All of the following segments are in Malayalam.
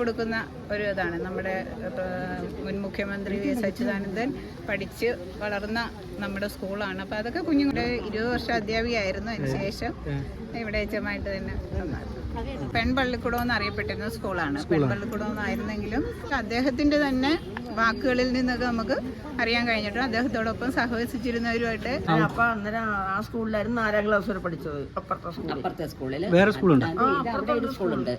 കൊടുക്കുന്ന ഒരു ഇതാണ്. നമ്മുടെ മുൻ മുഖ്യമന്ത്രി വി എസ് അച്യുതാനന്ദൻ പഠിച്ച് വളർന്ന നമ്മുടെ സ്കൂളാണ്. അപ്പോൾ അതൊക്കെ കുഞ്ഞുങ്ങളുടെ ഇരുപത് വർഷം അധ്യാപികയായിരുന്നു. അതിന് ശേഷം ഇവിടെ എച്ചമായിട്ട് തന്നെ പെൺപള്ളിക്കൂടം എന്ന് അറിയപ്പെട്ടിരുന്ന സ്കൂളാണ്. പെൺപള്ളിക്കൂടം എന്നായിരുന്നെങ്കിലും അദ്ദേഹത്തിന്റെ തന്നെ വാക്കുകളിൽ നിന്നൊക്കെ നമുക്ക് അറിയാൻ കഴിഞ്ഞിട്ടും അദ്ദേഹത്തോടൊപ്പം സഹവസിച്ചിരുന്നവരുമായിട്ട് അപ്പൊ അന്നേരം ആ- സ്കൂളിലായിരുന്നു നാലാം ക്ലാസ് വരെ പഠിച്ചത്. അപ്പുറത്തെ സ്കൂളിൽ. അപ്പുറത്തെ സ്കൂളിൽ. വേറെ സ്കൂളുണ്ട്? ഒരു സ്കൂളുണ്ട്.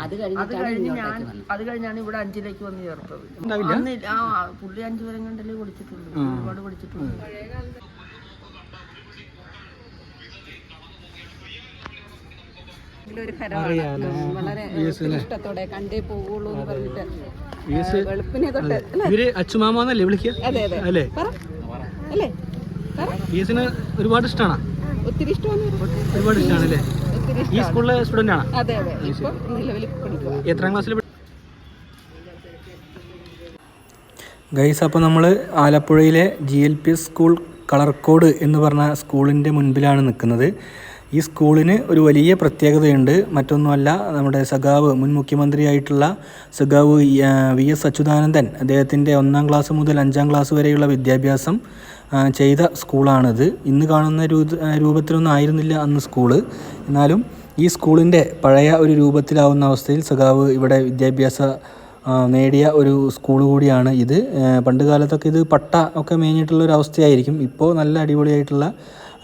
അത് അത് കഴിഞ്ഞ് ഞാൻ അത് കഴിഞ്ഞാണ് ഇവിടെ അഞ്ചിലേക്ക് വന്ന് ചേർത്തത്. അന്ന് ഇല്ല. ആ പുള്ളി അഞ്ചു വരെ കണ്ടല്ലേ പഠിച്ചിട്ടുള്ളൂ. ഒരുപാട് പഠിച്ചിട്ടുണ്ട് ഹരമാണ് വളരെ ഇഷ്ടത്തോടെ കണ്ടേ പോവുള്ളൂ എന്ന് പറഞ്ഞിട്ട് ആ, വെളുപ്പിനെ തൊട്ട് ഇവർ അച്ചുമാമന്നല്ലേ വിളിക്കുക? അതെ അതെ. അല്ലേ? അല്ലേ? ഒരുപാട് ഇഷ്ടമാണ് ഒത്തിരി ഇഷ്ടമാണ് ഒരുപാട് ഇഷ്ടമാണ് അല്ലേ? ഈ സ്കൂളിലെ സ്റ്റുഡന്റ് ആണ് അതെ. അതെ ഇപ്പം നിലവിൽ പഠിക്കുക എത്രാം ക്ലാസ്സിൽ ഗൈസ് അപ്പോൾ നമ്മൾ ആലപ്പുഴയിലെ G L P S school Kalarcode എന്ന് പറഞ്ഞ സ്കൂളിന്റെ മുൻപിലാണ് നിൽക്കുന്നത്. ഈ സ്കൂളിന് ഒരു വലിയ പ്രത്യേകതയുണ്ട്. മറ്റൊന്നുമല്ല നമ്മുടെ സഖാവ് മുൻ മുഖ്യമന്ത്രിയായിട്ടുള്ള സഖാവ് വി എസ് അച്യുതാനന്ദൻ അദ്ദേഹത്തിന്റെ ഒന്നാം ക്ലാസ് മുതൽ അഞ്ചാം ക്ലാസ് വരെയുള്ള വിദ്യാഭ്യാസം ചെയ്ത സ്കൂളാണിത്. ഇന്ന് കാണുന്ന രൂപത്തിലൊന്നും ആയിരുന്നില്ല അന്ന് സ്കൂൾ. എന്നാലും ഈ സ്കൂളിന്റെ പഴയ ഒരു രൂപത്തിലാവുന്ന അവസ്ഥയിൽ സഖാവ് ഇവിടെ വിദ്യാഭ്യാസ നേടിയ ഒരു സ്കൂൾ കൂടിയാണ് ഇത്. പണ്ട് കാലത്തൊക്കെ ഇത് പട്ട ഒക്കെ മേഞ്ഞിട്ടുള്ള ഒരു അവസ്ഥയായിരിക്കും. ഇപ്പോൾ നല്ല അടിപൊളിയായിട്ടുള്ള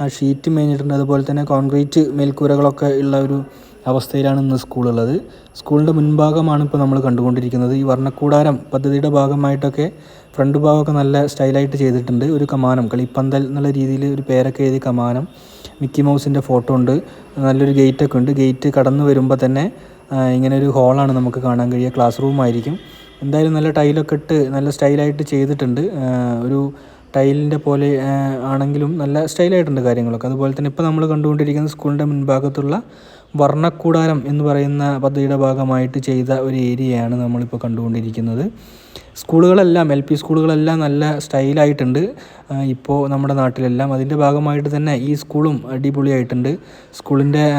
ആ, ഷീറ്റ് മേഞ്ഞിട്ടുണ്ട്. അതുപോലെ തന്നെ കോൺക്രീറ്റ് മേൽക്കൂരകളൊക്കെ ഉള്ള ഒരു അവസ്ഥയിലാണ് ഇന്ന് സ്കൂളുള്ളത്. സ്കൂളിന്റെ മുൻഭാഗമാണ് ഇപ്പോൾ നമ്മൾ കണ്ടുകൊണ്ടിരിക്കുന്നത്. ഈ വർണക്കൂടാരം പദ്ധതിയുടെ ഭാഗമായിട്ടൊക്കെ ഫ്രണ്ട് ഭാഗമൊക്കെ നല്ല സ്റ്റൈലായിട്ട് ചെയ്തിട്ടുണ്ട്. ഒരു കമാനം കളിപ്പന്തൽ എന്നുള്ള രീതിയിൽ ഒരു പേരൊക്കെ എഴുതി കമാനം. മിക്കി മൗസിന്റെ ഫോട്ടോ ഉണ്ട്. നല്ലൊരു ഗേറ്റൊക്കെ ഉണ്ട്. ഗേറ്റ് കടന്നു വരുമ്പോൾ തന്നെ ഇങ്ങനെ ഒരു ഹോളാണ് നമുക്ക് കാണാൻ കഴിയുക. ക്ലാസ് റൂമായിരിക്കും. എന്തായാലും നല്ല ടൈലൊക്കെ ഇട്ട് നല്ല സ്റ്റൈലായിട്ട് ചെയ്തിട്ടുണ്ട്. ഒരു ടൈലിന്റെ പോലെ ആണെങ്കിലും നല്ല സ്റ്റൈലായിട്ടുണ്ട് കാര്യങ്ങളൊക്കെ. അതുപോലെ തന്നെ ഇപ്പോൾ നമ്മൾ കണ്ടുകൊണ്ടിരിക്കുന്ന സ്കൂളിന്റെ മുൻഭാഗത്തുള്ള വർണക്കൂടാരം എന്ന് പറയുന്ന പദ്ധതിയുടെ ഭാഗമായിട്ട് ചെയ്ത ഒരു ഏരിയയാണ് നമ്മളിപ്പോൾ കണ്ടുകൊണ്ടിരിക്കുന്നത്. സ്കൂളുകളെല്ലാം എൽ പി സ്കൂളുകളെല്ലാം നല്ല സ്റ്റൈലായിട്ടുണ്ട്. ഇപ്പോൾ നമ്മുടെ നാട്ടിലെല്ലാം. അതിന്റെ ഭാഗമായിട്ട് തന്നെ ഈ സ്കൂളും അടിപൊളിയായിട്ടുണ്ട്. സ്കൂളിന്റെ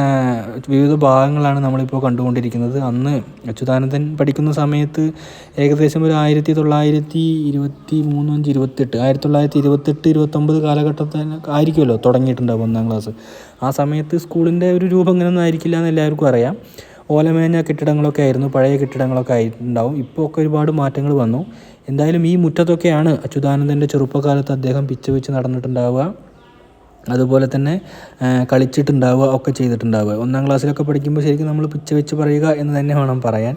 വിവിധ ഭാഗങ്ങളാണ് നമ്മളിപ്പോൾ കണ്ടുകൊണ്ടിരിക്കുന്നത്. അന്ന് അച്യുതാനന്ദൻ പഠിക്കുന്ന സമയത്ത് ഏകദേശം ഒരു ആയിരത്തി തൊള്ളായിരത്തി ഇരുപത്തി മൂന്ന് അഞ്ച് ഇരുപത്തെട്ട് ആയിരത്തി തൊള്ളായിരത്തി ഇരുപത്തെട്ട് ഇരുപത്തൊമ്പത് കാലഘട്ടത്തിൽ ആയിരിക്കുമല്ലോ തുടങ്ങിയിട്ടുണ്ടാവും ഒന്നാം ക്ലാസ്. ആ സമയത്ത് സ്കൂളിന്റെ ഒരു രൂപം ഇങ്ങനെയൊന്നും ആയിരിക്കില്ല എന്ന് എല്ലാവർക്കും അറിയാം. ഓലമേഞ്ഞ കെട്ടിടങ്ങളൊക്കെ ആയിരുന്നു പഴയ കെട്ടിടങ്ങളൊക്കെ ആയിട്ടുണ്ടാവും. ഇപ്പോൾ ഒക്കെ ഒരുപാട് മാറ്റങ്ങൾ വന്നു. എന്തായാലും ഈ മുറ്റത്തൊക്കെയാണ് അച്യുതാനന്ദന്റെ ചെറുപ്പകാലത്ത് അദ്ദേഹം പിച്ച് വെച്ച് നടന്നിട്ടുണ്ടാവുക. അതുപോലെ തന്നെ കളിച്ചിട്ടുണ്ടാവുക ഒക്കെ ചെയ്തിട്ടുണ്ടാവുക. ഒന്നാം ക്ലാസ്സിലൊക്കെ പഠിക്കുമ്പോൾ ശരിക്കും നമ്മൾ പിച്ച് വെച്ച് പറയുക എന്ന് തന്നെ വേണം പറയാൻ.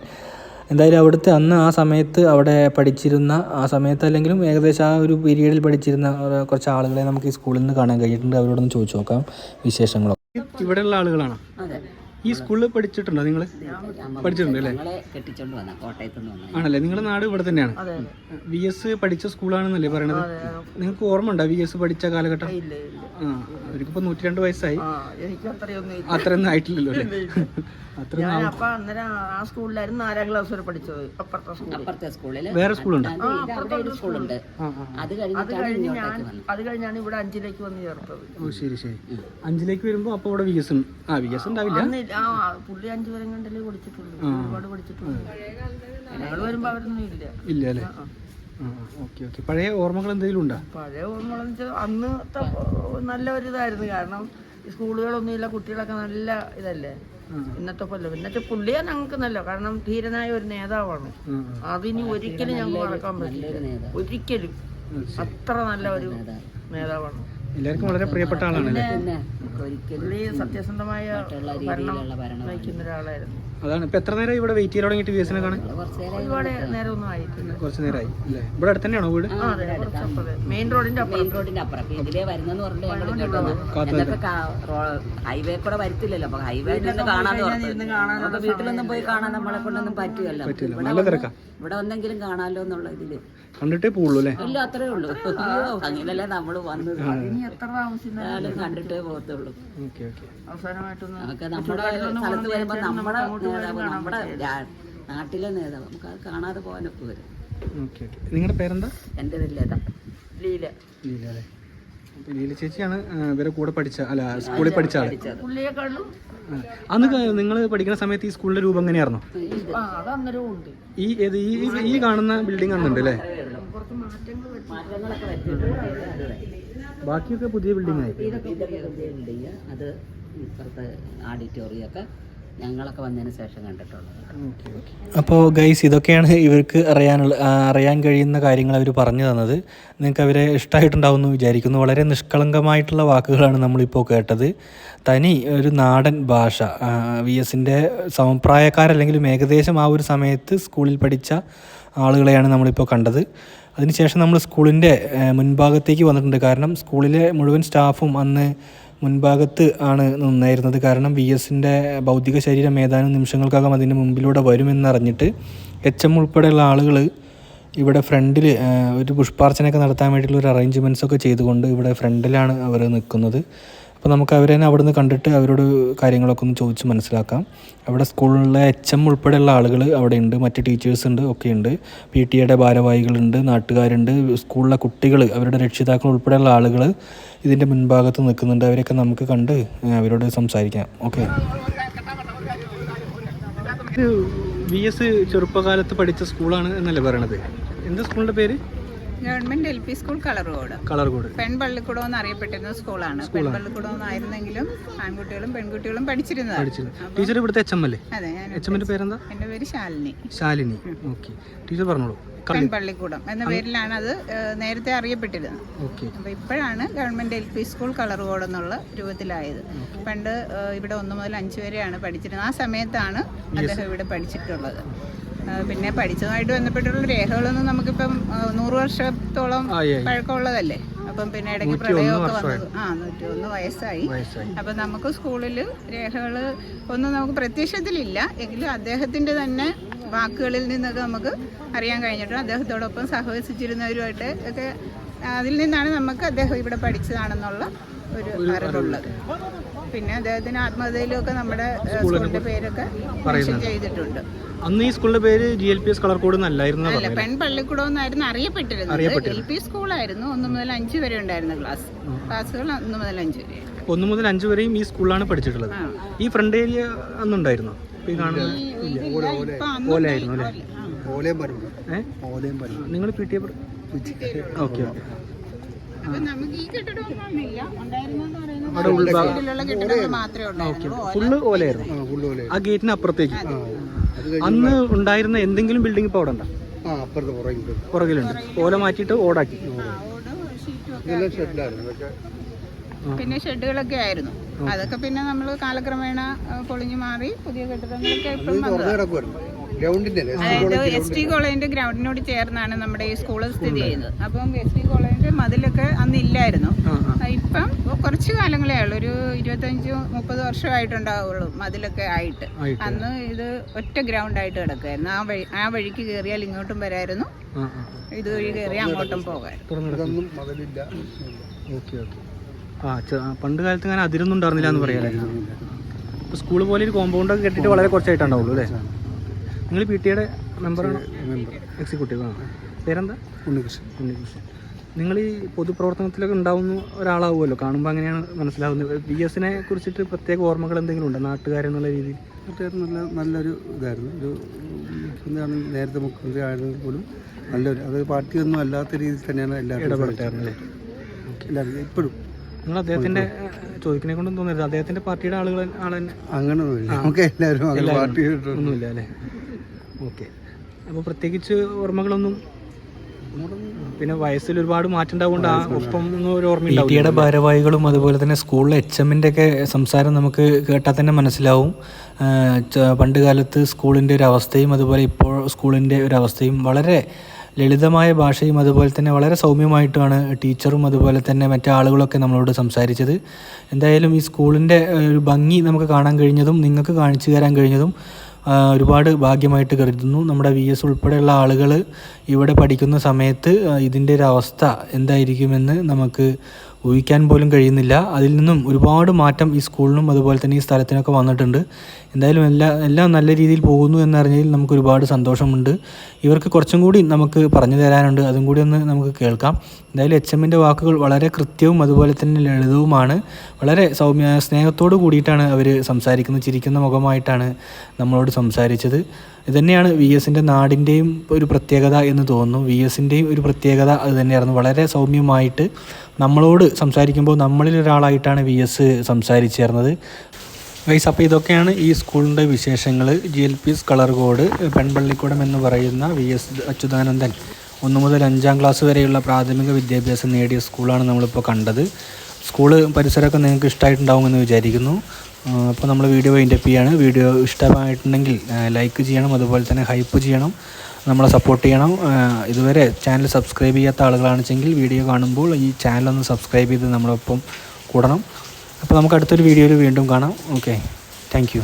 എന്തായാലും അവിടുത്തെ അന്ന് ആ സമയത്ത് അവിടെ പഠിച്ചിരുന്ന ആ സമയത്ത് അല്ലെങ്കിലും ഏകദേശം ആ ഒരു പീരീഡിൽ പഠിച്ചിരുന്ന കുറച്ച് ആളുകളെ നമുക്ക് ഈ സ്കൂളിൽ നിന്ന് കാണാൻ കഴിഞ്ഞിട്ടുണ്ട്. അവരോടൊന്ന് ചോദിച്ചു നോക്കാം വിശേഷങ്ങളൊക്കെ. ഇവിടെയുള്ള ആളുകളാണ്? അതെ. ഈ സ്കൂളിൽ പഠിച്ചിട്ടുണ്ടോ നിങ്ങൾ പഠിച്ചിട്ടുണ്ട് അല്ലേ? ഞങ്ങളെ കെട്ടിച്ചോണ്ട് വന്ന കോട്ടയത്ത് നിന്ന് ആണല്ലേ? നിങ്ങളുടെ നാട് ഇവിടെ തന്നെയാണ്. വി എസ് പഠിച്ച സ്കൂളാണെന്നല്ലേ പറയണത്? നിങ്ങൾക്ക് ഓർമ്മ ഉണ്ടോ വി എസ് പഠിച്ച കാലഘട്ടം? ഇല്ല ഇല്ല. ആ അവർക്കിപ്പോ നൂറ്റി രണ്ട് വയസ്സായി അത്രയൊന്നും ആയിട്ടില്ലല്ലോ അല്ലേ? ഞാൻ അപ്പൊ അന്നേരം ആ സ്കൂളിലായിരുന്നു നാലാം ക്ലാസ് വരെ പഠിച്ചത് അപ്പുറത്തെ സ്കൂളിൽ. അപ്പുറത്തെ വേറെ സ്കൂളുണ്ട്? അത് ഇത് അവിടെ ഒരു സ്കൂളുണ്ട്. ആ ആ അത് കഴിഞ്ഞിട്ടാണ് ഞാൻ ഇങ്ങോട്ടേക്ക് വന്നത്. അത് കഴിഞ്ഞാണ് ഇവിടെ അഞ്ചിലേക്ക് വന്ന് ചേർത്തത്. ഓ ശരി ശരി. അഞ്ചിലേക്ക് വരുമ്പോൾ അപ്പോൾ വികസനം? ആ വികസനം ഉണ്ടാവില്ല? അന്ന്. ആ പുള്ളി അഞ്ചു വരെ കണ്ടല്ലേ പഠിച്ചിട്ടുള്ളൂ. ഒരുപാട് പഠിച്ചിട്ടുണ്ട് ഞങ്ങൾ വരുമ്പോ അവരൊന്നും ഇല്ല. ഇല്ല അല്ലേ? ആ. ആ. Okay okay. പഴയ ഓർമ്മകൾ എന്തെങ്കിലും ഉണ്ടോ? പഴയ ഓർമ്മകളെന്ന് വെച്ചാൽ അന്നത്തെ നല്ല ഒരു ഇതായിരുന്നു കാരണം സ്കൂളുകളൊന്നുമില്ല സ്കൂളുകളൊന്നും ഇല്ല കുട്ടികളൊക്കെ നല്ല ഇതല്ലേ? ഇന്നത്തെ പോലെ ഇന്നത്തെ പുള്ളിയെ ഞങ്ങൾക്ക് നല്ല കാരണം ധീരനായ ഒരു നേതാവാണ്. അതിനി ഒരിക്കലും ഞങ്ങൾക്ക് മറക്കാൻ പറ്റില്ല. ഒരിക്കലും. അത്ര നല്ല ഒരു നേതാവാണ്. എല്ലാവർക്കും വളരെ പ്രിയപ്പെട്ട ആളാണ് പുള്ളി സത്യസന്ധമായ ഭരണം നയിക്കുന്ന ഒരാളായിരുന്നു. അതാണ്. ഇപ്പൊ എത്ര നേരം ഇവിടെ വെയിറ്റ് ചെയ്ത് തുടങ്ങിയിട്ട് വി എസിനെ കാണാൻ കുറച്ച് നേരം ഒരുപാട് നേരമൊന്നും ആയിട്ടില്ല. കുറച്ച് നേരമായി അല്ലേ? ഇവിടെ അടുത്ത് തന്നെയാണോ വീട് അതെ മെയിൻ റോഡിന്റെ മെയിൻ റോഡിന്റെ അപ്പുറം. ഇതിലേ വരുന്നെന്ന് പറഞ്ഞിട്ട് ഹൈവേ കൂടെ വരത്തില്ലല്ലോ. അപ്പൊ ഹൈവേ അപ്പൊ വീട്ടിലൊന്നും പോയി കാണാൻ നമ്മളെ കൊണ്ടൊന്നും പറ്റുമല്ലോ ഇവിടെ നല്ല തിരക്കാ. ഇവിടെ ഒന്നെങ്കിലും കാണാമല്ലോ എന്നുള്ള ഇതിൽ. കണ്ടിട്ടേ പോകുള്ളൂ അല്ലേ ഇല്ല അത്രേ ഉള്ളൂ. അങ്ങനല്ലേ നമ്മൾ വന്നത്. ഇനി എത്ര കണ്ടിട്ടേ പോകത്തുള്ളൂ. അവസാനമായിട്ടൊന്ന് നമ്മുടെ സ്ഥലത്ത് വരുമ്പോൾ നമ്മുടെ നേതാവ് നമ്മുടെ നാട്ടിലെ നേതാവ്. നമുക്ക് അത് കാണാതെ പോകാനൊക്കെ വരും. നിങ്ങളുടെ പേരെന്താ? എന്റെ വലിയതാ ലീല. ലീല അല്ലേ? ലീല ചേച്ചിയാണ് ഇവരെ കൂടെ പഠിച്ച അല്ല സ്കൂളിൽ പഠിച്ച ആൾ. അന്ന് നിങ്ങൾ പഠിക്കുന്ന സമയത്ത് ഈ സ്കൂളിന്റെ രൂപം എങ്ങനെയായിരുന്നു? ആ അത് ഉണ്ട്. ഈ ഏത് ഈ കാണുന്ന ബിൽഡിംഗ് ആണെന്നുണ്ട് അല്ലേ. മാറ്റങ്ങളൊക്കെ വരുത്തിയിട്ടുണ്ട് ബാക്കിയൊക്കെ പുതിയ ബിൽഡിംഗ് ആയി. ഇതൊക്കെ പുതിയ ബിൽഡിങ് അത് ഇപ്പുറത്തെ ഓഡിറ്റോറിയം ഒക്കെ ഞങ്ങളൊക്കെ വന്നതിന് ശേഷം കണ്ടിട്ടുള്ളത്. അപ്പോൾ ഗൈസ് ഇതൊക്കെയാണ് ഇവർക്ക് അറിയാനുള്ള അറിയാൻ കഴിയുന്ന കാര്യങ്ങൾ അവർ പറഞ്ഞു തന്നത്. നിങ്ങൾക്ക് അവരെ ഇഷ്ടമായിട്ടുണ്ടാവുമെന്ന് വിചാരിക്കുന്നു. വളരെ നിഷ്കളങ്കമായിട്ടുള്ള വാക്കുകളാണ് നമ്മളിപ്പോൾ കേട്ടത്. തനി ഒരു നാടൻ ഭാഷ വി എസിന്റെ സമപ്രായക്കാരല്ലെങ്കിലും ഏകദേശം ആ ഒരു സമയത്ത് സ്കൂളിൽ പഠിച്ച ആളുകളെയാണ് നമ്മളിപ്പോൾ കണ്ടത്. അതിനുശേഷം നമ്മൾ സ്കൂളിന്റെ മുൻഭാഗത്തേക്ക് വന്നിട്ടുണ്ട്. കാരണം സ്കൂളിലെ മുഴുവൻ സ്റ്റാഫും അന്ന് മുൻഭാഗത്ത് ആണ് നിന്നായിരുന്നത്. കാരണം വി എസിന്റെ ഭൗതിക ശരീരം ഏതാനും നിമിഷങ്ങൾക്കകം അതിന്റെ മുമ്പിലൂടെ വരുമെന്നറിഞ്ഞിട്ട് എച്ച് എം ഉൾപ്പെടെയുള്ള ആളുകൾ ഇവിടെ ഫ്രണ്ടിൽ ഒരു പുഷ്പാർച്ചനയൊക്കെ നടത്താൻ വേണ്ടിയിട്ടുള്ള ഒരു അറേഞ്ച്മെന്റ്സൊക്കെ ചെയ്തുകൊണ്ട് ഇവിടെ ഫ്രണ്ടിലാണ് അവർ നിൽക്കുന്നത്. അപ്പോൾ നമുക്ക് അവരെ തന്നെ അവിടുന്ന് കണ്ടിട്ട് അവരോട് കാര്യങ്ങളൊക്കെ ഒന്ന് ചോദിച്ച് മനസ്സിലാക്കാം. അവിടെ സ്കൂളിലെ എച്ച് എം ഉൾപ്പെടെയുള്ള ആളുകൾ അവിടെ ഉണ്ട് മറ്റ് ടീച്ചേഴ്സ് ഉണ്ട് ഒക്കെ ഉണ്ട്. പി ടി എയുടെ ഭാരവാഹികളുണ്ട് നാട്ടുകാരുണ്ട് സ്കൂളിലെ കുട്ടികൾ അവരുടെ രക്ഷിതാക്കൾ ഉൾപ്പെടെയുള്ള ആളുകൾ ഇതിന്റെ മുൻഭാഗത്ത് നിൽക്കുന്നുണ്ട്. അവരെയൊക്കെ നമുക്ക് കണ്ട് അവരോട് സംസാരിക്കാം. ഓക്കെ. വി എസ് ചെറുപ്പകാലത്ത് പഠിച്ച സ്കൂളാണ് എന്നല്ലേ പറയണത്? എന്താ സ്കൂളിന്റെ പേര്? Government L P school Kalarcode Kalarcode പെൺപള്ളിക്കൂടം എന്ന് അറിയപ്പെട്ടിരുന്ന സ്കൂളാണ്. പെൺപള്ളിക്കൂടം എന്നായിരുന്നെങ്കിലും ആൺകുട്ടികളും പെൺകുട്ടികളും പഠിച്ചിരുന്നത് ടീച്ചർ ഇവിടുത്തെ എച്ച് എം അല്ലേ? അതെ എച്ച് എമ്മിന്റെ പേരെന്താ? എന്റെ പേര് ശാലിനി. ശാലിനി. ഓക്കെ. ടീച്ചർ പറഞ്ഞോളൂ. പെൺപള്ളിക്കൂടം എന്ന പേരിലാണ് അത് നേരത്തെ അറിയപ്പെട്ടിരുന്നത്. അപ്പൊ അപ്പോൾ ഇപ്പോഴാണ് government L P school Kalarcode എന്നുള്ള രൂപത്തിലായത്. പണ്ട് ഇവിടെ ഒന്ന് മുതൽ അഞ്ച് വരെയാണ് പഠിച്ചിരുന്നത്. ആ സമയത്താണ് അദ്ദേഹം ഇവിടെ പഠിച്ചിട്ടുള്ളത്. പിന്നെ പഠിച്ചതുമായിട്ട് ബന്ധപ്പെട്ടുള്ള രേഖകളൊന്നും നമുക്കിപ്പം നൂറ് വർഷത്തോളം പഴക്കമുള്ളതല്ലേ? അപ്പം പിന്നെ ഇടയ്ക്ക് പ്രളയമൊക്കെ വന്നത്. ആ നൂറ്റി ഒന്ന് വയസ്സായി. അപ്പൊ നമുക്ക് സ്കൂളിൽ രേഖകൾ ഒന്നും നമുക്ക് പ്രത്യക്ഷത്തിലില്ല. എങ്കിലും അദ്ദേഹത്തിന്റെ തന്നെ വാക്കുകളിൽ നിന്നൊക്കെ നമുക്ക് അറിയാൻ കഴിഞ്ഞിട്ടുണ്ട്. അദ്ദേഹത്തോടൊപ്പം സഹവസിച്ചിരുന്നവരുമായിട്ട് ഒക്കെ അതിൽ നിന്നാണ് നമുക്ക് അദ്ദേഹം ഇവിടെ പഠിച്ചതാണെന്നുള്ള ഒരു അറിവുള്ളത്. പിന്നെ അദ്ദേഹത്തിന് ആത്മകഥയിലും ഒക്കെ നമ്മുടെ സ്കൂളിന്റെ പേരൊക്കെ മെൻഷൻ ചെയ്തിട്ടുണ്ട്. അന്ന് ഈ സ്കൂളിന്റെ പേര് G L P S Kalarcode എന്നല്ലായിരുന്നു അല്ല പെൺപള്ളിക്കൂടം എന്നായിരുന്നു അറിയപ്പെട്ടിരുന്നത്. എൽ പി സ്കൂളായിരുന്നു ഒന്ന് മുതൽ അഞ്ച് വരെ ഉണ്ടായിരുന്ന ക്ലാസ് ക്ലാസ്സുകൾ ഒന്ന് മുതൽ അഞ്ച് വരെ. ഒന്ന് മുതൽ അഞ്ച് വരെയും ഈ സ്കൂളിലാണ് പഠിച്ചിട്ടുള്ളത്. ഈ ഫ്രണ്ട് ഏരിയ അന്നുണ്ടായിരുന്നു? നിങ്ങൾ പി ടി ഓക്കെ അവിടെ ഉൾഭാഗം ഫുള്ള് ഓലയായിരുന്നു. ആ ഗേറ്റിന് അപ്പുറത്തേക്ക്. അന്ന് ഉണ്ടായിരുന്ന എന്തെങ്കിലും ബിൽഡിംഗ് ഇപ്പോൾ അവിടെ ഉണ്ടോ? പുറകിലുണ്ട്. ഓല മാറ്റിട്ട് ഓടാക്കി. പിന്നെ ഷെഡുകളൊക്കെ ആയിരുന്നു. അതൊക്കെ പിന്നെ നമ്മൾ കാലക്രമേണ പൊളിഞ്ഞു മാറി പുതിയ കെട്ടിടങ്ങളൊക്കെ ഇപ്പം എസ് ടി കോളേജിന്റെ ഗ്രൗണ്ടിനോട് ചേർന്നാണ് നമ്മുടെ ഈ സ്കൂൾ സ്ഥിതി ചെയ്യുന്നത്. അപ്പം എസ് ടി കോളേജിന്റെ മതിലൊക്കെ അന്ന് ഇല്ലായിരുന്നു. ഇപ്പം കുറച്ച് കാലങ്ങളേ ഉള്ളൂ. ഒരു ഇരുപത്തഞ്ച് മുപ്പത് വർഷമായിട്ടുണ്ടാവുള്ളൂ മതിലൊക്കെ ആയിട്ട്. ആയിട്ട്. അന്ന് ഇത് ഒറ്റ ഗ്രൗണ്ട് ആയിട്ട് കിടക്കുമായിരുന്നു ആ വഴി ആ വഴിക്ക് കയറിയാൽ ഇങ്ങോട്ടും വരായിരുന്നു. ഇത് വഴി ഇതുവഴി കയറി അങ്ങോട്ടും പോകാൻ ഓക്കെ ഓക്കെ. ആ പണ്ട് കാലത്ത് അങ്ങനെ അതിരൊന്നും ഉണ്ടായിരുന്നില്ല എന്ന് പറയാനായിരുന്നു സ്കൂൾ പോലെ ഒരു കോമ്പൗണ്ട് ഒക്കെ കെട്ടിട്ട് വളരെ കുറച്ചായിട്ടുണ്ടാവുള്ളൂ അല്ലേ? നിങ്ങൾ പി ടി എയുടെ മെമ്പറാണ് എക്സിക്യൂട്ടീവ് ആണ്? പേരെന്താ? ഉണ്ണികൃഷ്ണൻ. ഉണ്ണികൃഷ്ണൻ. നിങ്ങൾ ഈ പൊതുപ്രവർത്തനത്തിലൊക്കെ ഉണ്ടാവുന്ന ഒരാളാവുമല്ലോ? കാണുമ്പോൾ അങ്ങനെയാണ് മനസ്സിലാവുന്നത്. ബി എസിനെ കുറിച്ചിട്ട് പ്രത്യേക ഓർമ്മകൾ എന്തെങ്കിലും ഉണ്ടോ നാട്ടുകാരെന്നുള്ള രീതിയിൽ? നാട്ടുകാർ നല്ല നല്ലൊരു ഇതായിരുന്നു. ഒരു മുഖ്യമന്ത്രിയാണ് നേരത്തെ മുഖ്യമന്ത്രി ആയിരുന്നെങ്കിൽ പോലും നല്ലൊരു അത് പാർട്ടിയൊന്നും അല്ലാത്ത രീതിയിൽ തന്നെയാണ് എല്ലാവരും ഇടപെട്ടായിരുന്നു അല്ലേ എല്ലാവരും ഇപ്പോഴും. നിങ്ങൾ അദ്ദേഹത്തിന്റെ ചോദിക്കുന്നതിനെ കൊണ്ടൊന്നും തോന്നരുത്. അദ്ദേഹത്തിന്റെ പാർട്ടിയുടെ ആളുകൾ ആളെ അങ്ങനെയൊന്നുമില്ല നമുക്ക് എല്ലാവരും ഒന്നുമില്ല അല്ലേ? ഓക്കെ. അപ്പോൾ പ്രത്യേകിച്ച് ഓർമ്മകളൊന്നും? പിന്നെ വയസ്സിൽ ഒരുപാട് മാറ്റം ഉണ്ടാവുകൊണ്ട് ആ ഒപ്പം ഒരു ഓർമ്മ ഭാരവാഹികളും അതുപോലെ തന്നെ സ്കൂളിലെ എച്ച് എമ്മിന്റെ ഒക്കെ സംസാരം നമുക്ക് കേട്ടാൽ തന്നെ മനസ്സിലാവും. പണ്ട് കാലത്ത് സ്കൂളിന്റെ ഒരു അവസ്ഥയും അതുപോലെ ഇപ്പോൾ സ്കൂളിന്റെ ഒരു അവസ്ഥയും വളരെ ലളിതമായ ഭാഷയും അതുപോലെ തന്നെ വളരെ സൗമ്യമായിട്ടുമാണ് ടീച്ചറും അതുപോലെ തന്നെ മറ്റു ആളുകളൊക്കെ നമ്മളോട് സംസാരിച്ചത്. എന്തായാലും ഈ സ്കൂളിന്റെ ഒരു ഭംഗി നമുക്ക് കാണാൻ കഴിഞ്ഞതും നിങ്ങൾക്ക് കാണിച്ചു തരാൻ കഴിഞ്ഞതും ഒരുപാട് ഭാഗ്യമായിട്ട് കരുതുന്നു. നമ്മുടെ വി എസ് ഉൾപ്പെടെയുള്ള ആളുകൾ ഇവിടെ പഠിക്കുന്ന സമയത്ത് ഇതിന്റെ ഒരു അവസ്ഥ എന്തായിരിക്കുമെന്ന് നമുക്ക് ഊഹിക്കാൻ പോലും കഴിയുന്നില്ല. അതിൽ നിന്നും ഒരുപാട് മാറ്റം ഈ സ്കൂളിനും അതുപോലെ തന്നെ ഈ സ്ഥലത്തിനൊക്കെ വന്നിട്ടുണ്ട്. എന്തായാലും എല്ലാ എല്ലാം നല്ല രീതിയിൽ പോകുന്നു എന്നറിഞ്ഞതിൽ നമുക്ക് ഒരുപാട് സന്തോഷമുണ്ട്. ഇവർക്ക് കുറച്ചും കൂടി നമുക്ക് പറഞ്ഞു തരാനുണ്ട്. അതും കൂടി ഒന്ന് നമുക്ക് കേൾക്കാം. എന്തായാലും എച്ച് എമ്മിന്റെ വാക്കുകൾ വളരെ കൃത്യവും അതുപോലെ തന്നെ ലളിതവുമാണ്. വളരെ സൗമ്യ സ്നേഹത്തോടു കൂടിയിട്ടാണ് അവർ സംസാരിക്കുന്നത് ചിരിക്കുന്ന മുഖമായിട്ടാണ് നമ്മളോട് സംസാരിച്ചത്. ഇതുതന്നെയാണ് വി എസിന്റെ നാടിന്റെയും ഒരു പ്രത്യേകത എന്ന് തോന്നുന്നു. വി എസിന്റെയും ഒരു പ്രത്യേകത അത് തന്നെയായിരുന്നു. വളരെ സൗമ്യമായിട്ട് നമ്മളോട് സംസാരിക്കുമ്പോൾ നമ്മളിൽ ഒരാളായിട്ടാണ് വി എസ് സംസാരിച്ചേർന്നത്. ഗൈസ് അപ്പോൾ ഇതൊക്കെയാണ് ഈ സ്കൂളിന്റെ വിശേഷങ്ങൾ G L P colour code പെൺപള്ളിക്കൂടം എന്ന് പറയുന്ന വി എസ് അച്യുതാനന്ദൻ ഒന്ന് മുതൽ അഞ്ചാം ക്ലാസ് വരെയുള്ള പ്രാഥമിക വിദ്യാഭ്യാസം നേടിയ സ്കൂളാണ് നമ്മളിപ്പോൾ കണ്ടത്. സ്കൂൾ പരിസരമൊക്കെ നിങ്ങൾക്ക് ഇഷ്ടമായിട്ടുണ്ടാവുമെന്ന് വിചാരിക്കുന്നു. അപ്പോൾ നമ്മൾ വീഡിയോ വൈൻഡപ്പ് ചെയ്യാണ്. വീഡിയോ ഇഷ്ടമായിട്ടുണ്ടെങ്കിൽ ലൈക്ക് ചെയ്യണം അതുപോലെ തന്നെ ഹൈപ്പ് ചെയ്യണം നമ്മളെ സപ്പോർട്ട് ചെയ്യണം. ഇതുവരെ ചാനൽ സബ്സ്ക്രൈബ് ചെയ്യാത്ത ആളുകളാണെച്ചെങ്കിൽ വീഡിയോ കാണുമ്പോൾ ഈ ചാനൽ ഒന്ന് സബ്സ്ക്രൈബ് ചെയ്ത് നമ്മളൊപ്പം കൂടണം. അപ്പോൾ നമുക്ക് അടുത്തൊരു വീഡിയോയിൽ വീണ്ടും കാണാം. Okay thank